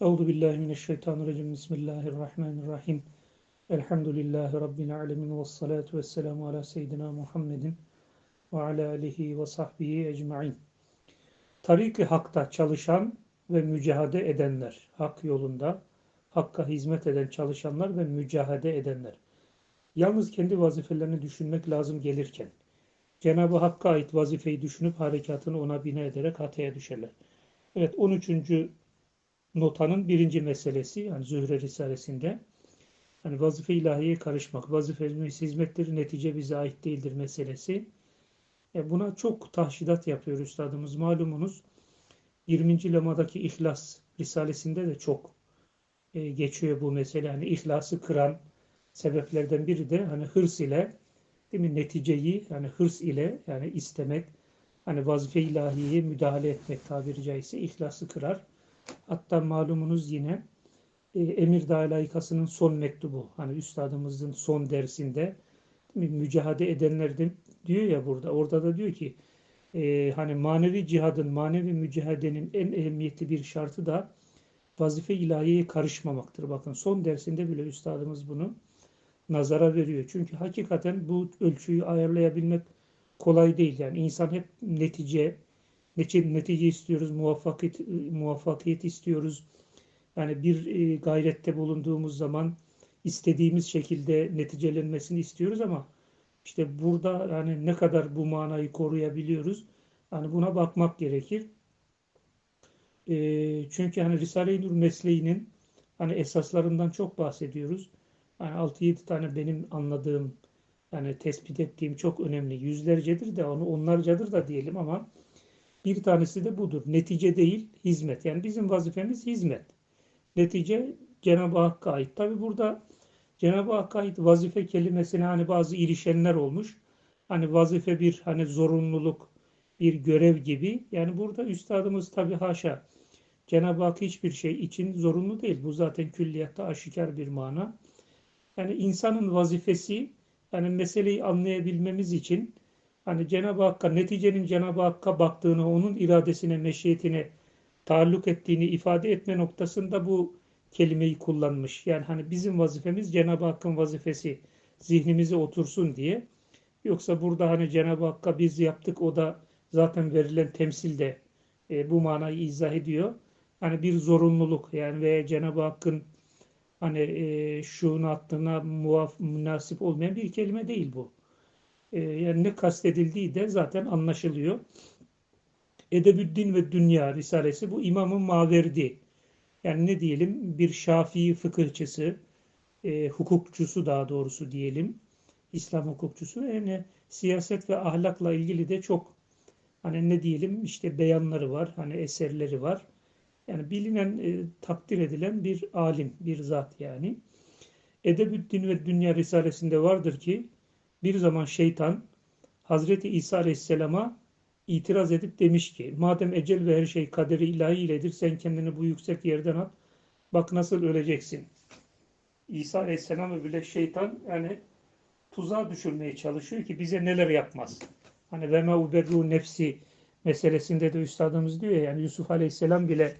Euzu billahi mineşşeytanirracim. Bismillahirrahmanirrahim. Elhamdülillahi rabbil alamin ve salatu vesselamu ala seyyidina Muhammedin ve ala alihi ve sahbihi ecmaîn. Tarik-i Hak'ta çalışan ve mücahede edenler, hak yolunda hakka hizmet eden çalışanlar ve mücahede edenler. Yalnız kendi vazifelerini düşünmek lazım gelirken Cenab-ı Hakk'a ait vazifeyi düşünüp harekatını ona bina ederek hataya düşerler. Evet 13 notanın birinci meselesi yani Zühre Risalesi'nde yani vazife ilahiye karışmak, vazifemiz hizmetleri netice bize ait değildir meselesi. E buna çok tahşidat yapıyor üstadımız. Malumunuz 20. lemadaki İhlas Risalesinde de çok e, geçiyor bu mesele. Yani ihlası kıran sebeplerden biri de hani hırs ile değil mi neticeyi yani hırs ile yani istemek hani vazife ilahiye müdahale etmek tabiri caizse ihlası kırar. Hatta malumunuz yine e, Emir Dağı Layıkası'nın son mektubu. Hani üstadımızın son dersinde mücadele edenlerden diyor ya burada. Orada da diyor ki e, hani manevi cihadın, manevi mücadedenin en ehemmiyetli bir şartı da vazife ilahiyeye karışmamaktır. Bakın son dersinde bile üstadımız bunu nazara veriyor. Çünkü hakikaten bu ölçüyü ayarlayabilmek kolay değil. Yani insan hep netice, netice istiyoruz, muvaffakiyet, muvaffakiyet istiyoruz. Yani bir e, gayrette bulunduğumuz zaman istediğimiz şekilde neticelenmesini istiyoruz ama işte burada yani ne kadar bu manayı koruyabiliyoruz? Yani buna bakmak gerekir. E, çünkü hani Risale-i Nur mesleğinin hani esaslarından çok bahsediyoruz. Yani 6-7 tane benim anladığım yani tespit ettiğim çok önemli. Yüzlercedir de onu onlarcadır da diyelim ama bir tanesi de budur. Netice değil, hizmet. Yani bizim vazifemiz hizmet. Netice Cenab-ı Hakk'a ait. Tabi burada Cenab-ı Hakk'a ait vazife kelimesine hani bazı ilişenler olmuş. Hani vazife bir hani zorunluluk, bir görev gibi. Yani burada üstadımız tabi haşa Cenab-ı Hak hiçbir şey için zorunlu değil. Bu zaten külliyatta aşikar bir mana. Yani insanın vazifesi yani meseleyi anlayabilmemiz için hani Cenab-ı Hakk'a neticenin Cenab-ı Hakk'a baktığını, onun iradesine, meşiyetine taalluk ettiğini ifade etme noktasında bu kelimeyi kullanmış. Yani hani bizim vazifemiz Cenab-ı Hakk'ın vazifesi zihnimize otursun diye. Yoksa burada hani Cenab-ı Hakk'a biz yaptık o da zaten verilen temsilde e, bu manayı izah ediyor. Hani bir zorunluluk yani ve Cenab-ı Hakk'ın hani e, şuun hattına muaf, münasip olmayan bir kelime değil bu. E, yani ne kastedildiği de zaten anlaşılıyor. Edebüddin ve Dünya Risalesi bu İmam-ı Maverdi. Yani ne diyelim bir Şafii fıkıhçısı, e, hukukçusu daha doğrusu diyelim. İslam hukukçusu yani siyaset ve ahlakla ilgili de çok hani ne diyelim işte beyanları var, hani eserleri var. Yani bilinen, e, takdir edilen bir alim, bir zat yani. Edebüddin ve Dünya Risalesinde vardır ki bir zaman şeytan Hazreti İsa Aleyhisselam'a itiraz edip demiş ki madem ecel ve her şey kaderi ilahi iledir sen kendini bu yüksek yerden at bak nasıl öleceksin. İsa Aleyhisselam'ı bile şeytan yani tuzağa düşürmeye çalışıyor ki bize neler yapmaz. Hani ve me nefsi meselesinde de üstadımız diyor ya yani Yusuf Aleyhisselam bile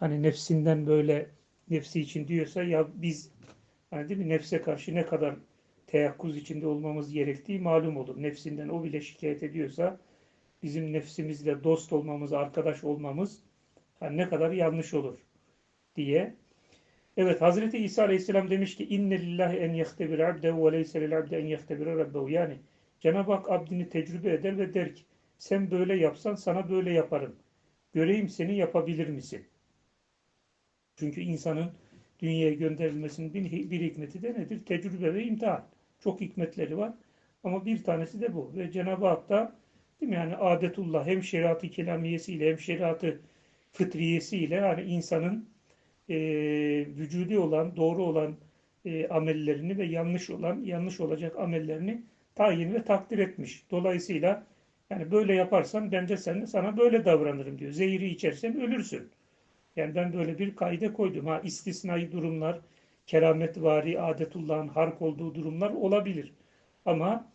hani nefsinden böyle nefsi için diyorsa ya biz hani değil mi nefse karşı ne kadar teyakkuz içinde olmamız gerektiği malum olur. Nefsinden o bile şikayet ediyorsa bizim nefsimizle dost olmamız, arkadaş olmamız yani ne kadar yanlış olur diye. Evet Hazreti İsa Aleyhisselam demiş ki inne lillahi en yehtebir abde ve leyse lil abde en yehtebir rabbehu. Yani Cenab-ı Hak abdini tecrübe eder ve der ki sen böyle yapsan sana böyle yaparım. Göreyim seni yapabilir misin? Çünkü insanın dünyaya gönderilmesinin bir, bir hikmeti de nedir? Tecrübe ve imtihan. Çok hikmetleri var. Ama bir tanesi de bu. Ve Cenab-ı Hak da değil mi? Yani adetullah hem şeriatı kelamiyesiyle hem şeriatı fıtriyesiyle yani insanın e, vücudi olan, doğru olan e, amellerini ve yanlış olan, yanlış olacak amellerini tayin ve takdir etmiş. Dolayısıyla yani böyle yaparsan ben de sen de sana böyle davranırım diyor. Zehri içersen ölürsün. Yani ben böyle bir kaide koydum. Ha istisnai durumlar, kerametvari, adetullahın hark olduğu durumlar olabilir. Ama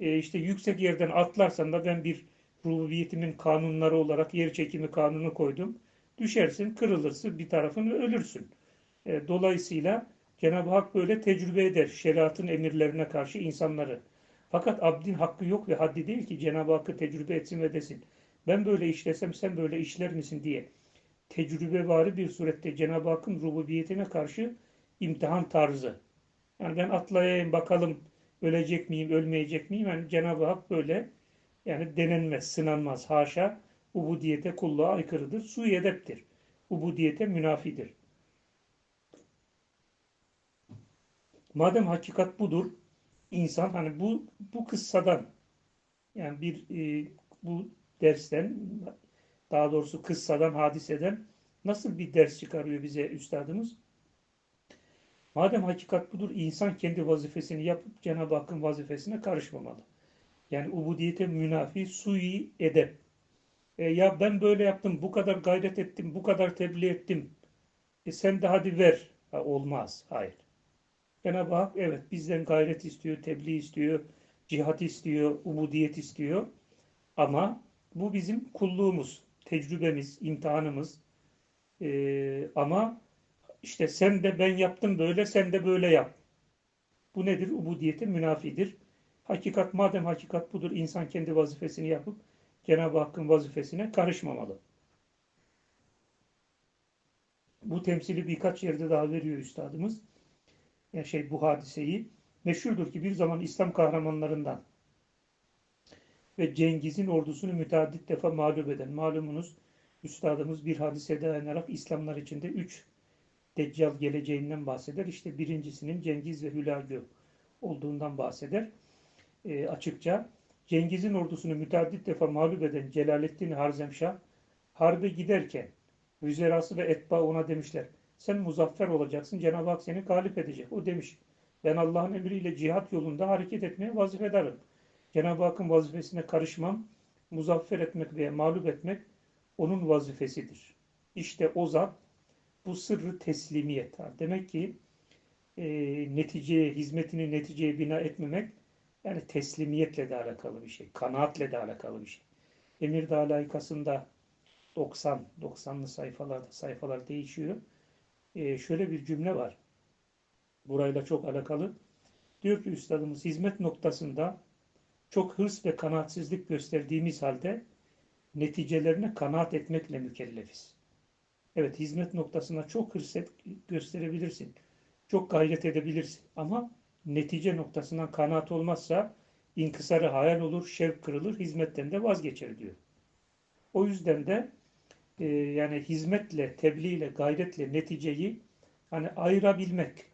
e, işte yüksek yerden atlarsan da ben bir rububiyetimin kanunları olarak yer çekimi kanunu koydum. Düşersin, kırılırsın bir tarafın ve ölürsün. E, dolayısıyla Cenab-ı Hak böyle tecrübe eder şeriatın emirlerine karşı insanları. Fakat abdin hakkı yok ve haddi değil ki Cenab-ı Hakk'ı tecrübe etsin ve desin. Ben böyle işlesem sen böyle işler misin diye. Tecrübe varı bir surette Cenab-ı Hakk'ın rububiyetine karşı imtihan tarzı. Yani ben atlayayım bakalım ölecek miyim, ölmeyecek miyim? Yani Cenab-ı Hak böyle yani denenmez, sınanmaz. Haşa ubudiyete, kulluğa aykırıdır. Su edeptir. Ubudiyete münafidir. Madem hakikat budur, insan hani bu bu kıssadan yani bir e, bu dersten daha doğrusu kıssadan, hadiseden nasıl bir ders çıkarıyor bize üstadımız? Madem hakikat budur, insan kendi vazifesini yapıp Cenab-ı Hakk'ın vazifesine karışmamalı. Yani ubudiyete münafi sui edep. E, ya ben böyle yaptım, bu kadar gayret ettim, bu kadar tebliğ ettim. E sen de hadi ver. Ha, olmaz. Hayır. Cenab-ı Hak evet bizden gayret istiyor, tebliğ istiyor, cihat istiyor, ubudiyet istiyor. Ama bu bizim kulluğumuz, tecrübemiz, imtihanımız. Ee, ama işte sen de ben yaptım böyle, sen de böyle yap. Bu nedir? Ubudiyete münafidir. Hakikat madem hakikat budur, insan kendi vazifesini yapıp Cenab-ı Hakk'ın vazifesine karışmamalı. Bu temsili birkaç yerde daha veriyor üstadımız. Yani şey bu hadiseyi. Meşhurdur ki bir zaman İslam kahramanlarından ve Cengiz'in ordusunu müteaddit defa mağlup eden malumunuz üstadımız bir hadise dayanarak İslamlar içinde üç Deccal geleceğinden bahseder. İşte birincisinin Cengiz ve Hülagü olduğundan bahseder. E, açıkça Cengiz'in ordusunu müteaddit defa mağlup eden Celaleddin Harzemşah harbe giderken Vüzerası ve etba ona demişler. Sen muzaffer olacaksın. Cenab-ı Hak seni galip edecek. O demiş. Ben Allah'ın emriyle cihat yolunda hareket etmeye vazifedarım. Cenab-ı Hakk'ın vazifesine karışmam. Muzaffer etmek veya mağlup etmek onun vazifesidir. İşte o zat bu sırrı teslimiyet. Demek ki e, neticeye, hizmetini neticeye bina etmemek yani teslimiyetle de alakalı bir şey. Kanaatle de alakalı bir şey. Emir Dalayikası'nda 90, 90'lı sayfalarda sayfalar değişiyor. Ee, şöyle bir cümle var. Burayla çok alakalı. Diyor ki üstadımız hizmet noktasında çok hırs ve kanaatsizlik gösterdiğimiz halde neticelerine kanaat etmekle mükellefiz. Evet hizmet noktasına çok hırs et, gösterebilirsin. Çok gayret edebilirsin. Ama netice noktasından kanaat olmazsa inkısarı hayal olur, şevk kırılır, hizmetten de vazgeçer diyor. O yüzden de e, yani hizmetle, tebliğle, gayretle neticeyi hani ayırabilmek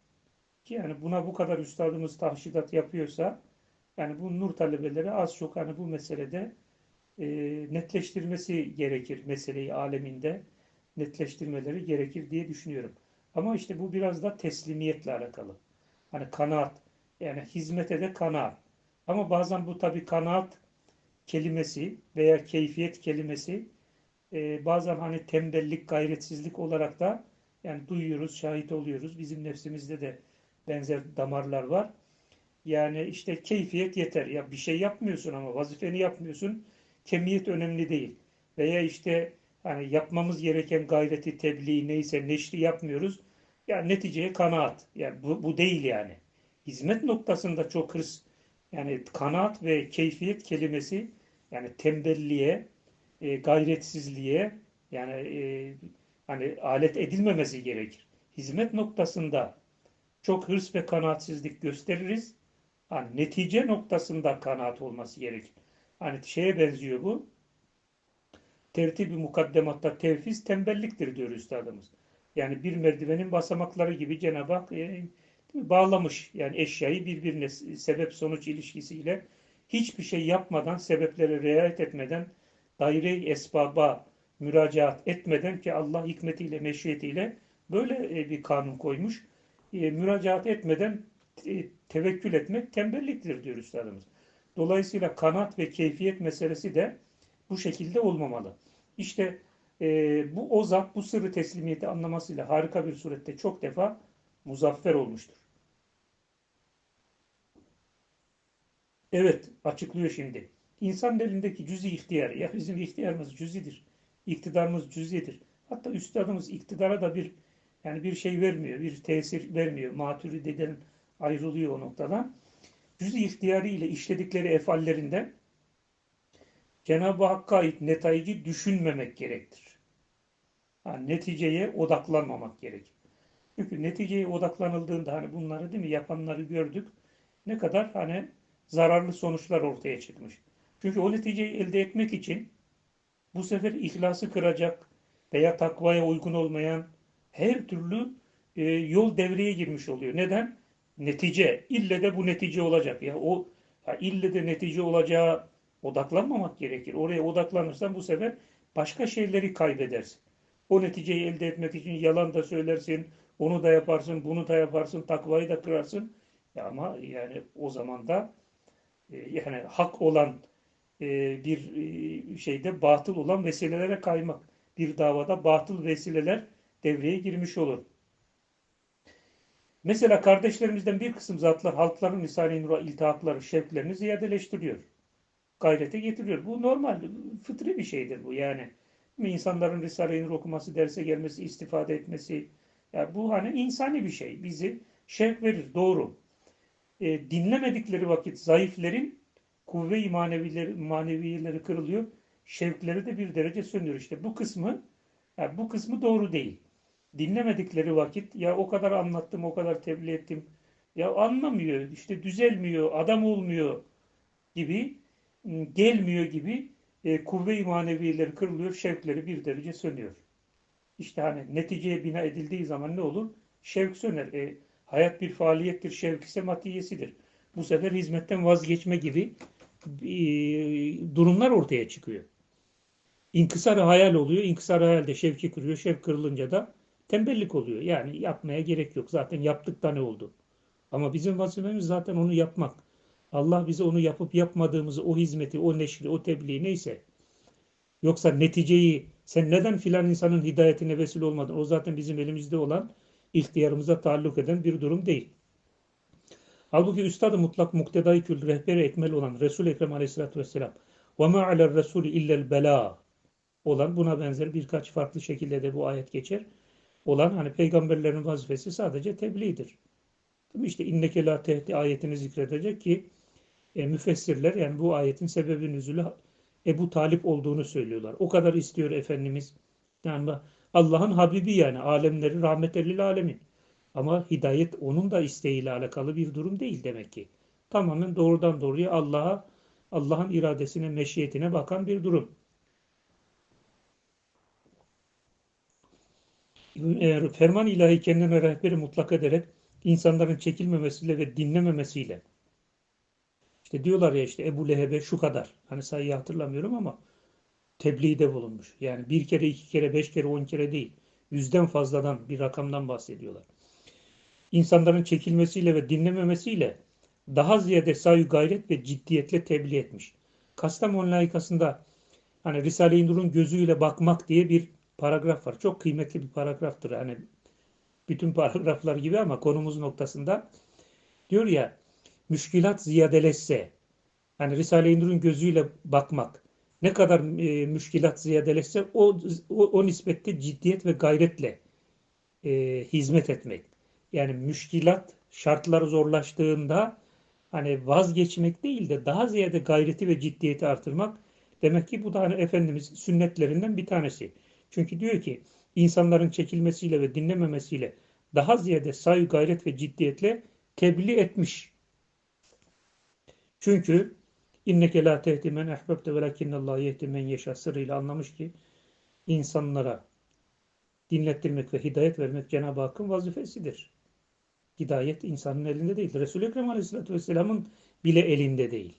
ki yani buna bu kadar üstadımız tahşidat yapıyorsa yani bu nur talebeleri az çok hani bu meselede e, netleştirmesi gerekir meseleyi aleminde netleştirmeleri gerekir diye düşünüyorum. Ama işte bu biraz da teslimiyetle alakalı. Hani kanaat yani hizmete de kanaat. Ama bazen bu tabi kanaat kelimesi veya keyfiyet kelimesi e, bazen hani tembellik, gayretsizlik olarak da yani duyuyoruz, şahit oluyoruz. Bizim nefsimizde de benzer damarlar var. Yani işte keyfiyet yeter. Ya bir şey yapmıyorsun ama vazifeni yapmıyorsun. Kemiyet önemli değil. Veya işte hani yapmamız gereken gayreti, tebliğ neyse neşri yapmıyoruz. Yani neticeye kanaat. Yani bu, bu değil yani. Hizmet noktasında çok hırs yani kanaat ve keyfiyet kelimesi yani tembelliğe, e, gayretsizliğe yani e, hani alet edilmemesi gerekir. Hizmet noktasında çok hırs ve kanaatsizlik gösteririz. Hani netice noktasında kanaat olması gerekir. Hani şeye benziyor bu. Tertibi mukaddematta tevfiz tembelliktir diyor üstadımız. Yani bir merdivenin basamakları gibi Cenab-ı Hak e, bağlamış. Yani eşyayı birbirine sebep sonuç ilişkisiyle hiçbir şey yapmadan, sebeplere riayet etmeden daire-i esbaba müracaat etmeden ki Allah hikmetiyle, meşiyetiyle böyle e, bir kanun koymuş. E, müracaat etmeden e, tevekkül etmek tembelliktir diyor üstadımız. Dolayısıyla kanat ve keyfiyet meselesi de bu şekilde olmamalı. İşte e, bu o zat bu sırrı teslimiyeti anlamasıyla harika bir surette çok defa muzaffer olmuştur. Evet açıklıyor şimdi. İnsanın elindeki cüzi ihtiyar, ya bizim ihtiyarımız cüzidir. İktidarımız cüzidir. Hatta üstadımız iktidara da bir yani bir şey vermiyor, bir tesir vermiyor. Maturidi'den ayrılıyor o noktadan. Cüz-i ihtiyarı ile işledikleri efallerinden Cenab-ı Hakk'a ait netayci düşünmemek gerektir. Yani neticeye odaklanmamak gerekir. Çünkü neticeye odaklanıldığında hani bunları değil mi yapanları gördük. Ne kadar hani zararlı sonuçlar ortaya çıkmış. Çünkü o neticeyi elde etmek için bu sefer ihlası kıracak veya takvaya uygun olmayan her türlü e, yol devreye girmiş oluyor. Neden? Netice. İlle de bu netice olacak. Ya o ya ille de netice olacağı odaklanmamak gerekir. Oraya odaklanırsan bu sefer başka şeyleri kaybedersin. O neticeyi elde etmek için yalan da söylersin, onu da yaparsın, bunu da yaparsın, takvayı da kırarsın. Ya ama yani o zaman da e, yani hak olan e, bir e, şeyde batıl olan vesilelere kaymak. Bir davada batıl vesileler devreye girmiş olur. Mesela kardeşlerimizden bir kısım zatlar halkların Risale-i Nur'a iltihakları, şevklerini ziyadeleştiriyor. Gayrete getiriyor. Bu normal, fıtri bir şeydir bu yani. İnsanların Risale-i Nur okuması, derse gelmesi, istifade etmesi. Yani bu hani insani bir şey. Bizi şevk verir, doğru. E, dinlemedikleri vakit zayıflerin kuvve-i manevileri, maneviyeleri kırılıyor. Şevkleri de bir derece sönüyor. İşte bu kısmı yani bu kısmı doğru değil dinlemedikleri vakit ya o kadar anlattım, o kadar tebliğ ettim. Ya anlamıyor, işte düzelmiyor, adam olmuyor gibi, gelmiyor gibi e, kuvve-i maneviyeleri kırılıyor, şevkleri bir derece sönüyor. İşte hani neticeye bina edildiği zaman ne olur? Şevk söner. E, hayat bir faaliyettir, şevk ise matiyesidir. Bu sefer hizmetten vazgeçme gibi e, durumlar ortaya çıkıyor. İnkısar hayal oluyor. İnkısar hayalde şevki kırıyor. Şevk kırılınca da tembellik oluyor. Yani yapmaya gerek yok. Zaten yaptık da ne oldu? Ama bizim vazifemiz zaten onu yapmak. Allah bize onu yapıp yapmadığımızı, o hizmeti, o neşri, o tebliği neyse. Yoksa neticeyi sen neden filan insanın hidayetine vesile olmadın? O zaten bizim elimizde olan ihtiyarımıza taalluk eden bir durum değil. Halbuki Üstad-ı Mutlak Muktedai Kül rehberi ekmel olan Resul-i Ekrem Aleyhisselatü Vesselam ve ma alel Resul illel bela olan buna benzer birkaç farklı şekilde de bu ayet geçer olan hani peygamberlerin vazifesi sadece tebliğdir. İşte inneke la tehdi ayetini zikredecek ki e, müfessirler yani bu ayetin sebebi nüzulü Ebu Talip olduğunu söylüyorlar. O kadar istiyor Efendimiz. Yani Allah'ın Habibi yani alemleri rahmet elil alemin. Ama hidayet onun da isteğiyle alakalı bir durum değil demek ki. Tamamen doğrudan doğruya Allah'a Allah'ın iradesine, meşiyetine bakan bir durum. ferman ilahi kendine rehberi mutlak ederek insanların çekilmemesiyle ve dinlememesiyle işte diyorlar ya işte Ebu Leheb'e şu kadar hani sayıyı hatırlamıyorum ama tebliğde bulunmuş. Yani bir kere, iki kere, beş kere, on kere değil. Yüzden fazladan bir rakamdan bahsediyorlar. İnsanların çekilmesiyle ve dinlememesiyle daha ziyade sayı gayret ve ciddiyetle tebliğ etmiş. Kastamonu layıkasında hani Risale-i Nur'un gözüyle bakmak diye bir paragraf var. Çok kıymetli bir paragraftır. Hani bütün paragraflar gibi ama konumuz noktasında diyor ya müşkilat ziyadeleşse hani Risale-i Nur'un gözüyle bakmak ne kadar e, müşkilat ziyadeleşse o, o, o nispette ciddiyet ve gayretle e, hizmet etmek. Yani müşkilat şartları zorlaştığında hani vazgeçmek değil de daha ziyade gayreti ve ciddiyeti artırmak demek ki bu da hani Efendimiz sünnetlerinden bir tanesi. Çünkü diyor ki insanların çekilmesiyle ve dinlememesiyle daha ziyade saygı, gayret ve ciddiyetle tebliğ etmiş. Çünkü inneke la tehdi men ehbebte velakinnallahu yehdi men yeşâ sırrıyla anlamış ki insanlara dinlettirmek ve hidayet vermek Cenab-ı Hakk'ın vazifesidir. Hidayet insanın elinde değil. Resul-i Ekrem Aleyhisselatü Vesselam'ın bile elinde değil.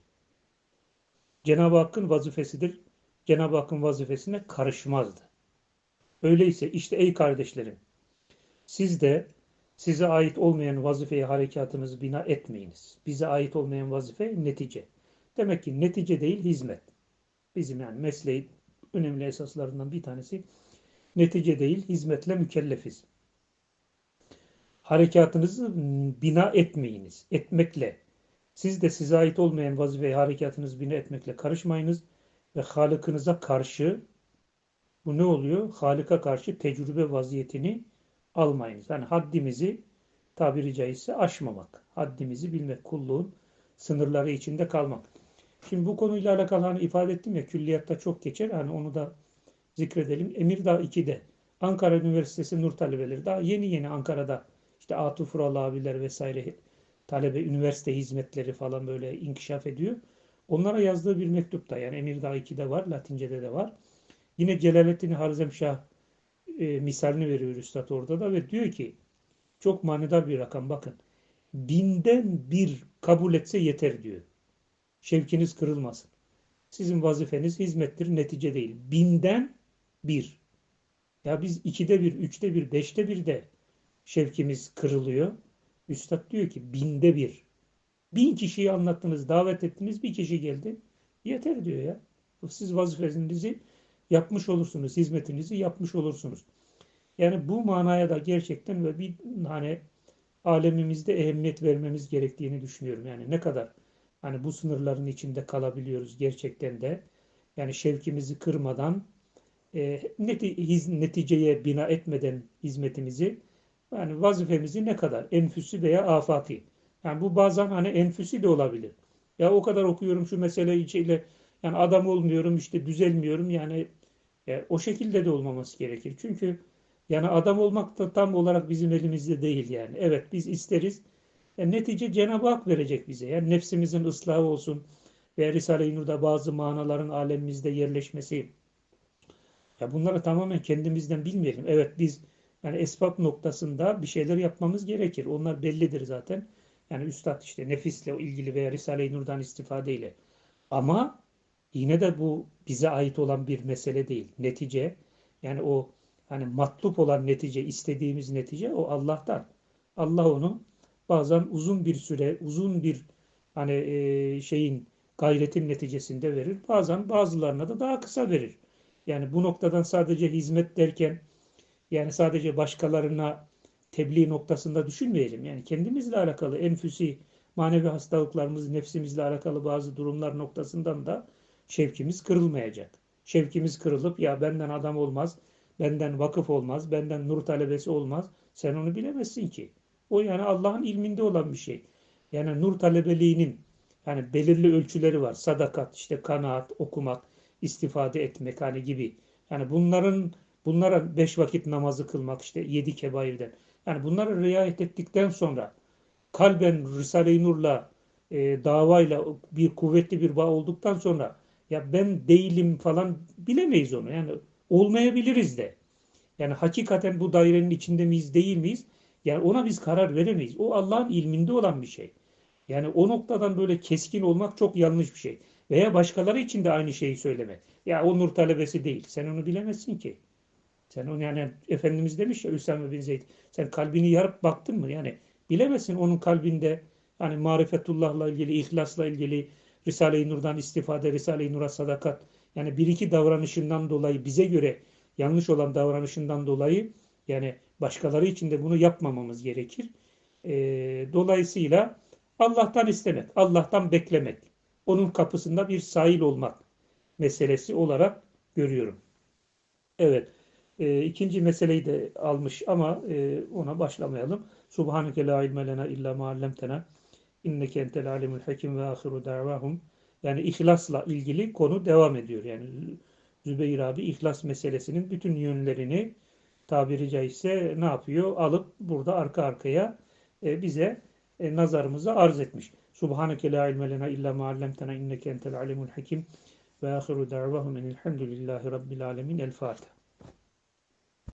Cenab-ı Hakk'ın vazifesidir. Cenab-ı Hakk'ın vazifesine karışmazdı. Öyleyse işte ey kardeşlerim, siz de size ait olmayan vazifeye harekatınızı bina etmeyiniz. Bize ait olmayan vazife netice. Demek ki netice değil hizmet. Bizim yani mesleğin önemli esaslarından bir tanesi netice değil hizmetle mükellefiz. Harekatınızı bina etmeyiniz. Etmekle. Siz de size ait olmayan vazifeye harekatınızı bina etmekle karışmayınız ve Halık'ınıza karşı Bu ne oluyor? Halika karşı tecrübe vaziyetini almayınız. Yani haddimizi tabiri caizse aşmamak. Haddimizi bilmek, kulluğun sınırları içinde kalmak. Şimdi bu konuyla alakalı hani ifade ettim ya külliyatta çok geçer. Hani onu da zikredelim. Emirdağ 2'de Ankara Üniversitesi Nur talebeleri daha yeni yeni Ankara'da işte Atuf Ural abiler vesaire talebe üniversite hizmetleri falan böyle inkişaf ediyor. Onlara yazdığı bir mektupta yani Emirdağ 2'de var, Latince'de de var. Yine Celaleddin Harzemşah e, misalini veriyor Üstad orada da ve diyor ki çok manidar bir rakam bakın. Binden bir kabul etse yeter diyor. Şevkiniz kırılmasın. Sizin vazifeniz hizmettir, netice değil. Binden bir. Ya biz ikide bir, üçte bir, beşte bir de şevkimiz kırılıyor. Üstad diyor ki binde bir. Bin kişiyi anlattınız, davet ettiniz, bir kişi geldi. Yeter diyor ya. Siz vazifenizi yapmış olursunuz, hizmetinizi yapmış olursunuz. Yani bu manaya da gerçekten ve bir hani alemimizde ehemmiyet vermemiz gerektiğini düşünüyorum. Yani ne kadar hani bu sınırların içinde kalabiliyoruz gerçekten de. Yani şevkimizi kırmadan e, neticeye bina etmeden hizmetimizi yani vazifemizi ne kadar enfüsü veya afaki. Yani bu bazen hani enfüsü de olabilir. Ya o kadar okuyorum şu mesele içiyle yani adam olmuyorum işte düzelmiyorum yani e, o şekilde de olmaması gerekir. Çünkü yani adam olmak da tam olarak bizim elimizde değil yani. Evet biz isteriz. E, netice Cenab-ı Hak verecek bize. Yani nefsimizin ıslahı olsun ve Risale-i Nur'da bazı manaların alemimizde yerleşmesi. Ya bunları tamamen kendimizden bilmeyelim. Evet biz yani esbab noktasında bir şeyler yapmamız gerekir. Onlar bellidir zaten. Yani üstad işte nefisle ilgili veya Risale-i Nur'dan istifadeyle. Ama yine de bu bize ait olan bir mesele değil. Netice yani o hani matlup olan netice, istediğimiz netice o Allah'tan. Allah onu bazen uzun bir süre, uzun bir hani e, şeyin gayretin neticesinde verir. Bazen bazılarına da daha kısa verir. Yani bu noktadan sadece hizmet derken yani sadece başkalarına tebliğ noktasında düşünmeyelim. Yani kendimizle alakalı enfüsi manevi hastalıklarımız, nefsimizle alakalı bazı durumlar noktasından da şevkimiz kırılmayacak. Şevkimiz kırılıp ya benden adam olmaz, benden vakıf olmaz, benden nur talebesi olmaz. Sen onu bilemezsin ki. O yani Allah'ın ilminde olan bir şey. Yani nur talebeliğinin yani belirli ölçüleri var. Sadakat, işte kanaat, okumak, istifade etmek hani gibi. Yani bunların bunlara beş vakit namazı kılmak işte yedi kebairden. Yani bunları riayet ettikten sonra kalben Risale-i Nur'la e, davayla bir kuvvetli bir bağ olduktan sonra ya ben değilim falan bilemeyiz onu. Yani olmayabiliriz de. Yani hakikaten bu dairenin içinde miyiz değil miyiz? Yani ona biz karar veremeyiz. O Allah'ın ilminde olan bir şey. Yani o noktadan böyle keskin olmak çok yanlış bir şey. Veya başkaları için de aynı şeyi söylemek. Ya o nur talebesi değil. Sen onu bilemezsin ki. Sen onu yani Efendimiz demiş ya Üsame bin Zeyd. Sen kalbini yarıp baktın mı? Yani bilemezsin onun kalbinde hani marifetullah'la ilgili, ihlasla ilgili, Risale-i Nur'dan istifade, Risale-i Nur'a sadakat. Yani bir iki davranışından dolayı bize göre yanlış olan davranışından dolayı yani başkaları için de bunu yapmamamız gerekir. E, dolayısıyla Allah'tan istemek, Allah'tan beklemek, onun kapısında bir sahil olmak meselesi olarak görüyorum. Evet. E, ikinci meseleyi de almış ama e, ona başlamayalım. Subhaneke la ilme lena illa ma allamtena inneke entel alimul hakim ve ahiru davahum. Yani ihlasla ilgili konu devam ediyor. Yani Zübeyir abi ihlas meselesinin bütün yönlerini tabiri caizse ne yapıyor? Alıp burada arka arkaya e, bize e, nazarımızı arz etmiş. Subhaneke la ilme lena illa ma allamtena inneke entel alimul hakim ve ahiru davahum enilhamdülillahi rabbil alemin. El Fatiha.